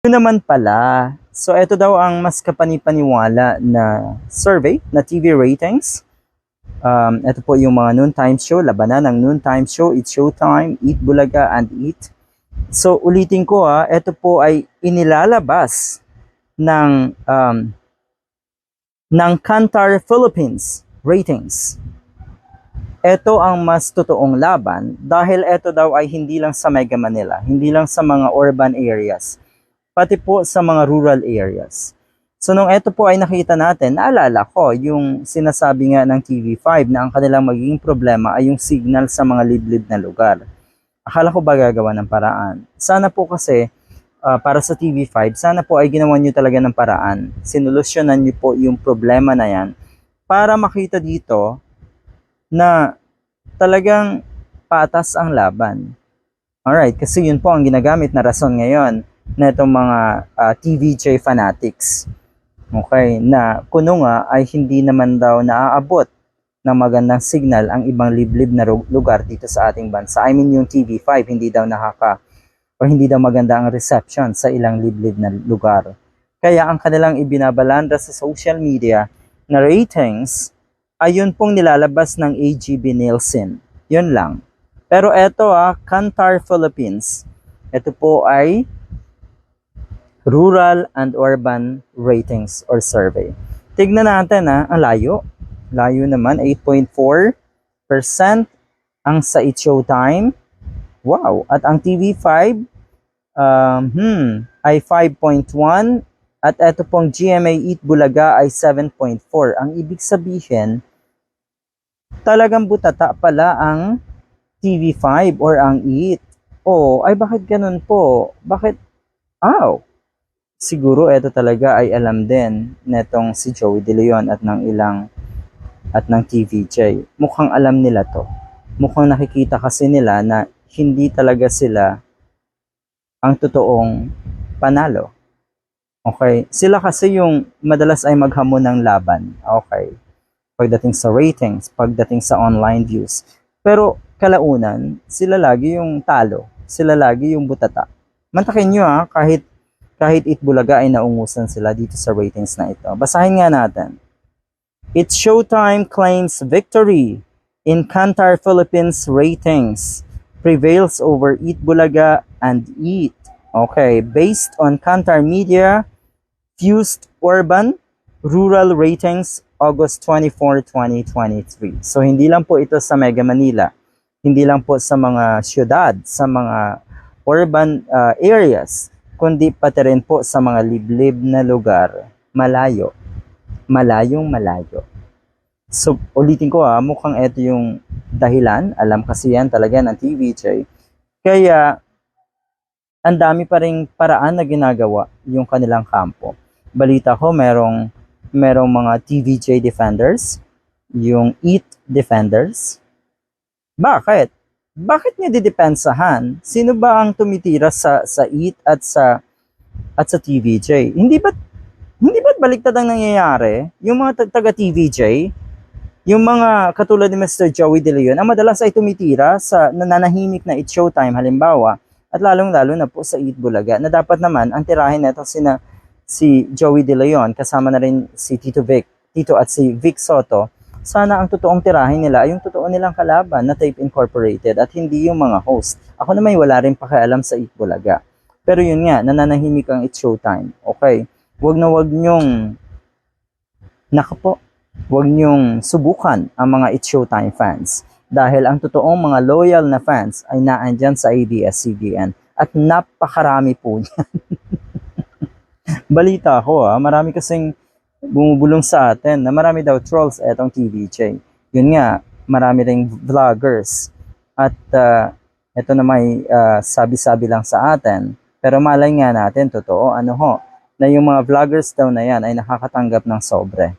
Yun naman pala. So, ito daw ang mas kapanipaniwala na survey na TV ratings. Um, ito po yung mga noontime show, labanan ng noontime show, It's Showtime, Eat Bulaga, and Eat. So, ulitin ko ha, ito po ay inilalabas ng um, ng Kantar Philippines ratings. Ito ang mas totoong laban dahil ito daw ay hindi lang sa Mega Manila, hindi lang sa mga urban areas, pati po sa mga rural areas. So nung ito po ay nakita natin, naalala ko yung sinasabi nga ng TV5 na ang kanilang magiging problema ay yung signal sa mga liblib na lugar. Akala ko ba gagawa ng paraan? Sana po kasi ah, para sa TV5, sana po ay ginawa nyo talaga ng paraan. Sinolusyonan nyo po yung problema na yan para makita dito na talagang patas ang laban. Alright, kasi yun po ang ginagamit na rason ngayon na itong mga ah, TVJ fanatics. Okay, na kuno nga ay hindi naman daw naaabot ng magandang signal ang ibang liblib na lugar dito sa ating bansa. I mean yung TV5 hindi daw nakaka o hindi daw maganda ang reception sa ilang liblib na lugar. Kaya ang kanilang ibinabalanda sa social media na ratings ay yun pong nilalabas ng AGB Nielsen. Yun lang. Pero eto ah, Kantar Philippines. Ito po ay Rural and Urban Ratings or Survey. Tignan natin ha, ang layo. Layo naman, 8.4% ang sa It Showtime. Wow! At ang TV5 um, hmm, ay 5.1 at eto pong GMA Eat Bulaga ay 7.4. Ang ibig sabihin, talagang butata pala ang TV5 or ang Eat. Oh, ay bakit ganun po? Bakit? Aw! Siguro ito talaga ay alam din netong si Joey De Leon at ng ilang at ng TVJ. Mukhang alam nila to. Mukhang nakikita kasi nila na hindi talaga sila ang totoong panalo. Okay? Sila kasi yung madalas ay maghamon ng laban. Okay? Pagdating sa ratings, pagdating sa online views. Pero kalaunan, sila lagi yung talo. Sila lagi yung butata. Mantakin nyo ha, kahit kahit Itbulaga ay naungusan sila dito sa ratings na ito. Basahin nga natin. It's Showtime claims victory in Kantar Philippines ratings. Prevails over Eat Bulaga and Eat. Okay, based on Kantar Media, Fused Urban Rural Ratings August 24, 2023. So hindi lang po ito sa Mega Manila. Hindi lang po sa mga syudad, sa mga urban uh, areas kundi pati rin po sa mga liblib na lugar, malayo, malayong malayo. So, ulitin ko ha, mukhang ito yung dahilan, alam kasi yan talaga ng TVJ. Kaya, ang dami pa rin paraan na ginagawa yung kanilang kampo. Balita ko, merong, merong mga TVJ defenders, yung EAT defenders. Bakit? Bakit niya didepensahan? Sino ba ang tumitira sa sa EAT at sa at sa TVJ? Hindi ba hindi ba baliktad ang nangyayari? Yung mga ta- taga TVJ, yung mga katulad ni Mr. Joey De Leon, ang madalas ay tumitira sa nananahimik na It Showtime halimbawa, at lalong-lalo na po sa Eat Bulaga, na dapat naman ang tirahin nito sina si Joey De Leon, kasama na rin si Tito Vic, Tito at si Vic Soto, sana ang totoong tirahin nila ay yung totoo nilang kalaban na Tape Incorporated at hindi yung mga host. Ako naman wala rin pakialam sa Eat Bulaga. Pero yun nga, nananahimik ang It's Showtime. Okay, wag na wag nyong naka po, wag nyong subukan ang mga It's Showtime fans dahil ang totoong mga loyal na fans ay naandyan sa ABS-CBN at napakarami po niyan. Balita ko ah, marami kasing bumubulong sa atin na marami daw trolls etong TVJ. Yun nga, marami ring vloggers. At uh, ito na may uh, sabi-sabi lang sa atin. Pero malay nga natin, totoo, ano ho, na yung mga vloggers daw na yan ay nakakatanggap ng sobre.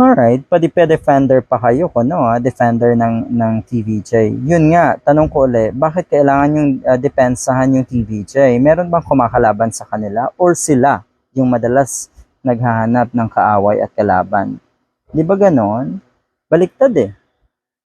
Alright, pwede pa defender pa kayo ko, no? ah, Defender ng, ng TVJ. Yun nga, tanong ko ulit, bakit kailangan yung uh, depensahan yung TVJ? Meron bang kumakalaban sa kanila? Or sila yung madalas naghahanap ng kaaway at kalaban. Di ba ganon? Baliktad eh.